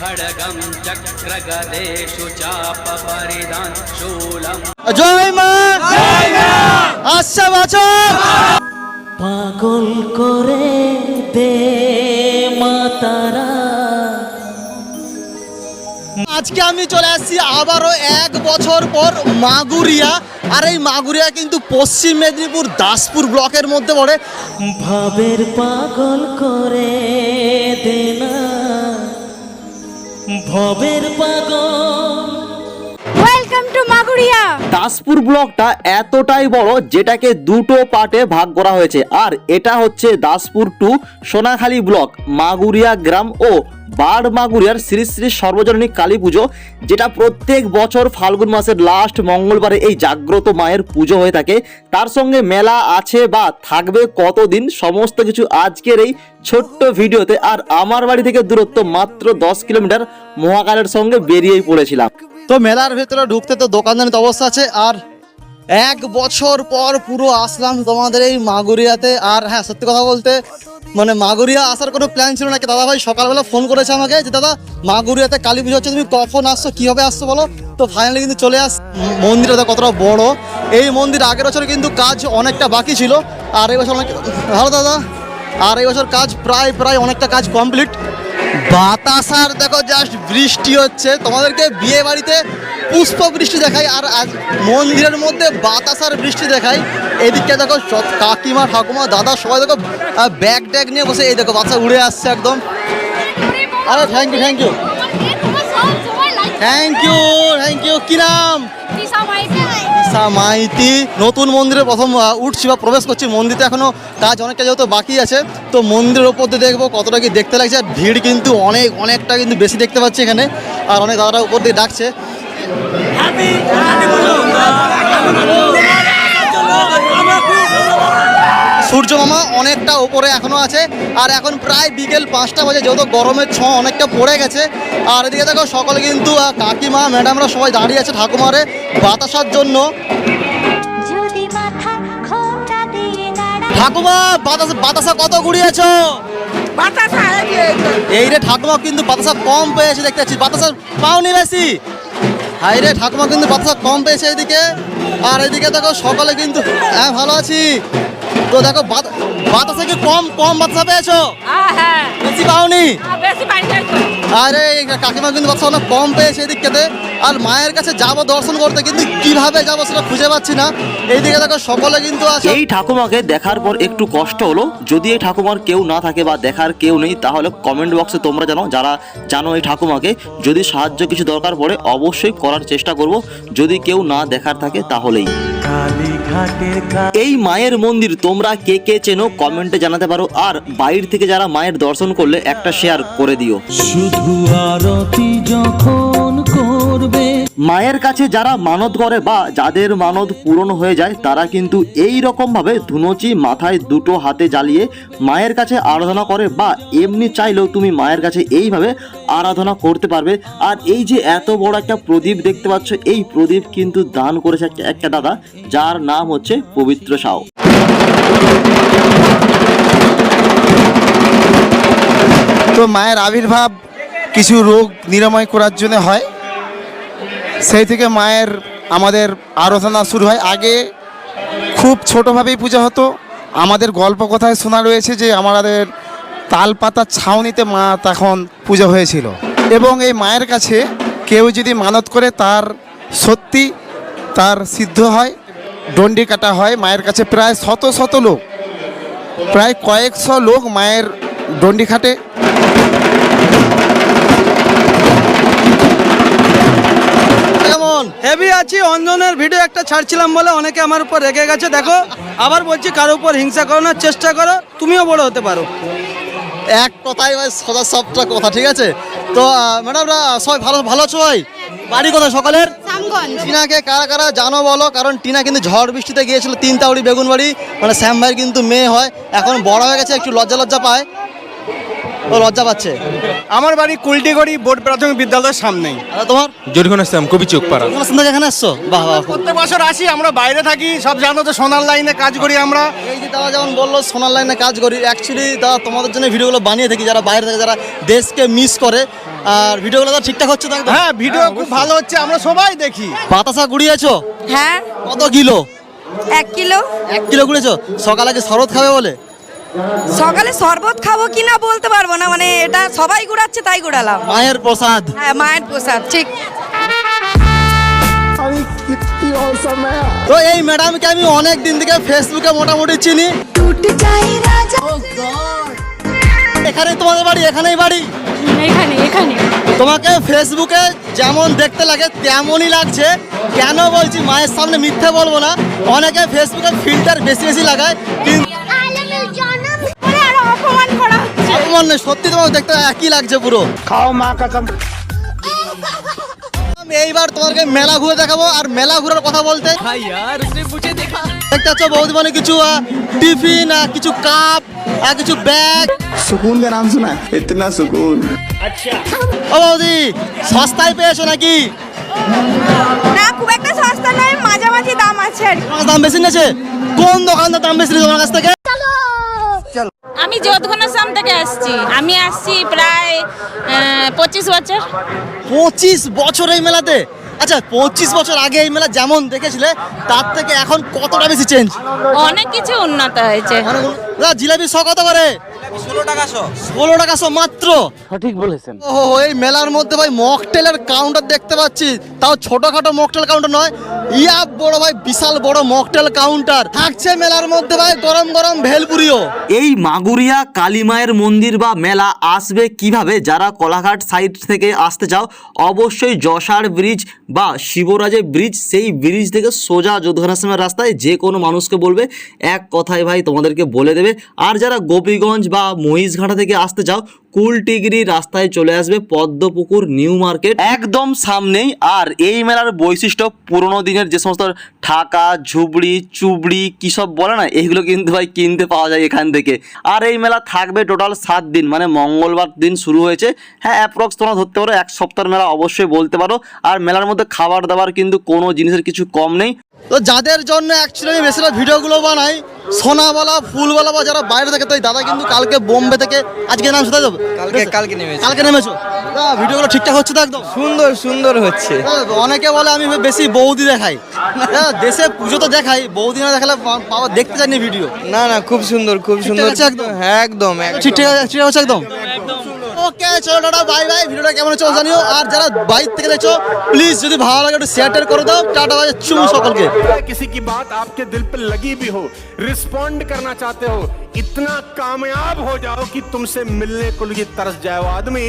खड्गं चक्रगदेषु चापपरिधान शूलम् জয় মা আচ্ছা বছর পাগল করে দে মাতারা আজকে আমি চলে আসছি আবারও এক বছর পর মাগুরিয়া আর এই মাগুরিয়া কিন্তু পশ্চিম মেদিনীপুর দাসপুর ব্লকের মধ্যে পড়ে ভাবের পাগল করে দে না ভবের পাগল। ওয়েলকাম টু মাগুরিয়া দাসপুর ব্লকটা এতটাই বড় যেটাকে দুটো পার্টে ভাগ করা হয়েছে। আর এটা হচ্ছে দাসপুর টু ব্লক, মাগুরিয়া গ্রাম ও মাগুরিয়ার শ্রী শ্রী সর্বজননী কালী পুজো, যেটা প্রত্যেক বছর ফাল্গুন মাসের লাস্ট মঙ্গলবারে এই জাগ্রত মায়ের পুজো হয়ে থাকে। তার সঙ্গে মেলা আছে বা থাকবে কতদিন, সমস্ত কিছু আজকের এই ছোট্ট ভিডিওতে। আর আমার বাড়ি থেকে দূরত্ব মাত্র দশ কিলোমিটার, মহাকালের সঙ্গে বেরিয়েই পড়েছিলাম। তো মেলার ভেতরে ঢুকতে তো দোকানদানিত অবস্থা আছে। আর এক বছর পর পুরো আসলাম তোমাদের এই মাগুরিয়াতে। আর হ্যাঁ সত্যি কথা বলতে মানে মাগুরিয়া আসার কোনো প্ল্যান ছিল না কি? দাদা ভাই সকালবেলা ফোন করেছে আমাকে যে, দাদা, মাগুরিয়াতে কালী পুজো হচ্ছে, তুমি কখন আসছো? কীভাবে আসছো বলো? তো ফাইনালি কিন্তু চলে আস, মন্দিরটা কতটা বড়। এই মন্দির আগের বছর কিন্তু কাজ অনেকটা বাকি ছিল। আর এই বছর অনেক ভালো দাদা। আর এই বছর কাজ প্রায় প্রায় অনেকটা কাজ কমপ্লিট বাতাসার দেখো জাস্ট বৃষ্টি হচ্ছে। তোমাদেরকে বিয়ে বাড়িতে পুষ্প বৃষ্টি দেখাই আর আজ মন্দিরের মধ্যে বাতাসার বৃষ্টি দেখাই। এদিকে দেখো কাকিমা ঠাকুমা দাদা সবাই দেখো ব্যাগ ট্যাগ নিয়ে বসে এই দেখো বাতাসা উড়ে আসছে একদম। আরে thank you thank you thank you thank you কি নাম? ঈশা মাইতি, নতুন মন্দিরে প্রথম উঠছি বা প্রবেশ করছি। মন্দিরতে এখনও কাজ অনেকটা যেহেতু বাকি আছে, তো মন্দিরের ওপর দিয়ে দেখব কতটা কি দেখতে লাগছে। আর ভিড় কিন্তু অনেক, অনেকটা কিন্তু বেশি দেখতে পাচ্ছি এখানে। আর অনেক দাদারা উপর দিয়ে ডাকছে। সূর্য মামা অনেকটা উপরে এখনও আছে। আর এখন প্রায় বিকেল পাঁচটা বাজে যেহেতু গরমের ছ অনেকটা পড়ে গেছে। আর এদিকে দেখো সকলে কিন্তু কাকিমা ম্যাডামরা সবাই দাঁড়িয়ে আছে ঠাকুমারে বাতাসার জন্য। ঠাকুমা বাতাসা বাতাসা কত ঘুরিয়েছ? এই রে ঠাকুমা কিন্তু বাতাসা কম পেয়েছে দেখতে পাচ্ছি। বাতাসা পাওনি বেশি। হাই রে ঠাকুমা কিন্তু বাতাসা কম পেয়েছে এদিকে। আর এদিকে দেখো সকালে কিন্তু হ্যাঁ ভালো আছি। তো দেখো বাত- বাতাসা কি কম কম বাতাসা পেয়েছ? হ্যাঁ বেশি পাওনি? বেশি পাই নাই আরে কাকিমা কিন্তু বাতাসা অনেক কম পেয়েছে এদিকটাতে আর মায়ের কাছে যাব দর্শন করতে কিন্তু কীভাবে যাব সেটা খুঁজে পাচ্ছি না। এইদিকে দেখো সকলে কিন্তু আছে। এই ঠাকুমাকে দেখার পর একটু কষ্ট হলো। যদি এই ঠাকুমার কেউ না থাকে বা দেখার কেউ নেই তাহলে কমেন্ট বক্সে তোমরা জানো যারা জানো এই ঠাকুমাকে যদি সাহায্য কিছু দরকার পড়ে অবশ্যই করার চেষ্টা করব। যদি কেউ না দেখার থাকে তাহলেই। এই মায়ের মন্দির তোমরা কে কে চেনো কমেন্টে জানাতে পারো। আর বাইরে থেকে যারা মায়ের দর্শন করলে একটা শেয়ার করে দিও। শুধু আরতি যখন করবে। মায়ের কাছে যারা মানত করে বা যাদের মানত পূরণ হয়ে যায় তারা কিন্তু এই রকম ভাবে ধুনুচি মাথায় দুটো হাতে জ্বালিয়ে মায়ের কাছে আরাধনা করে বা এমনি চাইলেও তুমি মায়ের কাছে এইভাবে আরাধনা করতে পারবে। আর এই যে এত বড় একটা প্রদীপ দেখতে পাচ্ছ এই প্রদীপ কিন্তু দান করেছে একটা- একটা দাদা যার নাম হচ্ছে পবিত্র সাউ। তো মায়ের আবির্ভাব কিছু রোগ নিরাময় করার জন্য হয়। সেই থেকে মায়ের আমাদের আরাধনা শুরু হয়। আগে খুব ছোটোভাবেই পূজা হতো। আমাদের গল্প কথায় শোনা রয়েছে যে আমাদের তালপাতার ছাউনিতে মা তখন পুজো হয়েছিল। এবং এই মায়ের কাছে কেউ যদি মানত করে তার সত্যি তার সিদ্ধ হয় ডন্ডি কাটা হয়, মায়ের কাছে প্রায় শত শত লোক, প্রায় কয়েকশো লোক মায়ের ডন্ডি খাটে। হেভি আছি অঞ্জনের ভিডিও একটা ছাড়ছিলাম বলে অনেকে আমার উপর রেগে গেছে। দেখো আবার বলছি কারও উপর হিংসা করানোর চেষ্টা করো তুমিও বড় হতে পারো। এক কথাই ভাই সদা সবটা কথা ঠিক আছে? তো ম্যাডামরা সবাই ভালো ভালো আছো ভাই বাড়ি কোথায় সকালের? টিনাকে কারা কারা জানো বলো কারণ টিনা কিন্তু ঝড় বৃষ্টিতে গিয়েছিল তিন তাউড়ি বেগুন বাড়ি মানে শ্যাম ভাইয়ের কিন্তু মেয়ে হয় এখন বড় হয়ে গেছে একটু লজ্জা লজ্জা পায়। ও লজ্জা পাচ্ছে। আমার বাড়ি কুলটিগড়ি বোর্ড প্রাথমিক বিদ্যালয়ের সামনেই। আর তোমার? জরিখন আসতাম কবি চোখ পাড়া তোমার সন্ধ্যা এখানে আসছো? বাহ বাহ প্রত্যেক বছর আসি আমরা বাইরে থাকি সব জানো তো সোনার লাইনে কাজ করি আমরা। এই যে দাদা যেমন বলল সোনার লাইনে কাজ করি অ্যাকচুয়ালি দাদা তোমাদের জন্য ভিডিওগুলো বানিয়ে থাকি যারা বাইরে থাকে যারা দেশকে মিস করে। আর ভিডিওগুলো তো ঠিকঠাক হচ্ছে তো? একদম হ্যাঁ ভিডিও খুব ভালো হচ্ছে আমরা সবাই দেখি। বাতাসা গুড়িয়েছো? হ্যাঁ। কত কিলো? এক কিলো। এক কিলো গুড়িয়েছো সকালে কি শরৎ খাবে বলে? সকালে শরবত খাব কিনা বলতে পারব না মানে এটা সবাই গুড়াচ্ছে তাই গুড়ালাম। মায়ের প্রসাদ। হ্যাঁ মায়ের প্রসাদ ঠিক। তো এই ম্যাডামকে আমি অনেক দিন থেকে ফেসবুকে মোটামুটি চিনি। এখানে তোমাদের বাড়ি এখানেই বাড়ি? এখানে এখানে। তোমাকে ফেসবুকে যেমন দেখতে লাগে তেমনই লাগছে। কেন বলছি মায়ের সামনে মিথ্যে বলব না। অনেকে ফেসবুকে ফিল্টার বেশি বেশি লাগায় কিন্তু আমার নয় সত্যি তোমাকে দেখতে একই লাগছে পুরো। খাও মা কাসাম। এইবার তোমাকে মেলা ঘুরে দেখাবো আর মেলা ঘুরার কথা বলতে দেখতে পাচ্ছ বহুত মানে কিছু টিফিন কিছু কাপ আর কিছু ব্যাগ। সুকুন কা নাম শোনা ইতনা সুকুন। আচ্ছা। ও বৌদি সস্তায় পেয়েছ নাকি? না খুব একটা সস্তা নয় মাঝামাঝি দাম আছে। দাম বেশি নেছে কোন দোকানদার দাম বেশি তোমার কাছ থেকে? আমি যোধঘনশ্যাম থেকে আসছি। আমি আসছি প্রায় পঁচিশ বছর। পঁচিশ বছর এই মেলাতে? আচ্ছা পঁচিশ বছর আগে এই মেলা যেমন দেখেছিলে তার থেকে এখন কতটা বেশি চেঞ্জ অনেক কিছু উন্নত হয়েছে। জিলাপি শ কত করে? ষোলো টাকা ষোলো টাকা শ মাত্র। সঠিক বলেছেন। ও এই মেলার মধ্যে ভাই মকটেলের কাউন্টার দেখতে পাচ্ছি। তাও ছোটখাটো মকটেল কাউন্টার নয়। ইয়া বড় ভাই বিশাল বড় মকটেল কাউন্টার থাকছে মেলার মধ্যে ভাই গরম গরম ভেলপুরিও। এই মাগুরিয়া কালীমায়ের মন্দির বা মেলা আসবে কীভাবে? যারা কলাঘাট সাইড থেকে আসতে চাও অবশ্যই যশার ব্রিজ বা শিবরাজের ব্রিজ সেই ব্রিজ থেকে সোজা যোধঘানাশ্রমের রাস্তায় যে কোনো মানুষকে বলবে। এক কথায় ভাই তোমাদেরকে বলে দেবে। আর যারা গোপীগঞ্জ বা মহিষঘাটা থেকে আসতে চাও, কুলটিগিরি রাস্তায় চলে আসবে পদ্মপুকুর, নিউ মার্কেট। একদম সামনেই, আর এই মেলার বৈশিষ্ট্য, পুরোনো দিনের যে সমস্ত ঠাকা ঝুবড়ি, চুবড়ি, কী সব বলে না এইগুলো কিন্তু ভাই কিনতে পাওয়া যায় এখান থেকে। আর এই মেলা থাকবে টোটাল সাত দিন মানে মঙ্গলবার দিন শুরু হয়েছে। হ্যাঁ অ্যাপ্রক্স তোমরা ধরতে পারো, এক সপ্তাহের মেলা অবশ্যই বলতে পারো। আর মেলার মধ্যে খাবার দাবার কিন্তু কোনো জিনিসের কিছু কম নেই। তো যাদের জন্য অ্যাকচুয়ালি আমি বেশিরভাগ ভিডিওগুলো বানাই সোনাওয়ালা ফুলওয়ালা বা যারা বাইরে থাকে তো এই দাদা কিন্তু কালকে বোম্বে থেকে আজকে নাম যাবে কালকে কালকে নেমেছি। কালকে নেমেছো? ভিডিওগুলো ঠিকঠাক হচ্ছে তো একদম? সুন্দর সুন্দর হচ্ছে। অনেকে বলে আমি বেশি বৌদি দেখাই। দেশে পুজো তো দেখাই বৌদি না দেখালে পাওয়া দেখতে চাইনি ভিডিও। না না খুব সুন্দর খুব সুন্দর। আছে একদম? হ্যাঁ একদম ঠিকঠাক ঠিক আছে ঠিক আছে একদম? ওকে চলো টাটা বাই বাই ভিডিওটা কেমন হচ্ছে জানিও আর যারা বাইক থেকে দেখছো প্লিজ যদি ভালো লাগে একটু শেয়ার টেয়ার করে দাও টাটা বাই চুমু সকলকে किसी की बात आपके दिल पे लगी भी हो रिस्पॉन्ड करना चाहते हो इतना कामयाब हो जाओ कि तुमसे मिलने को लिए तरस जाए वो आदमी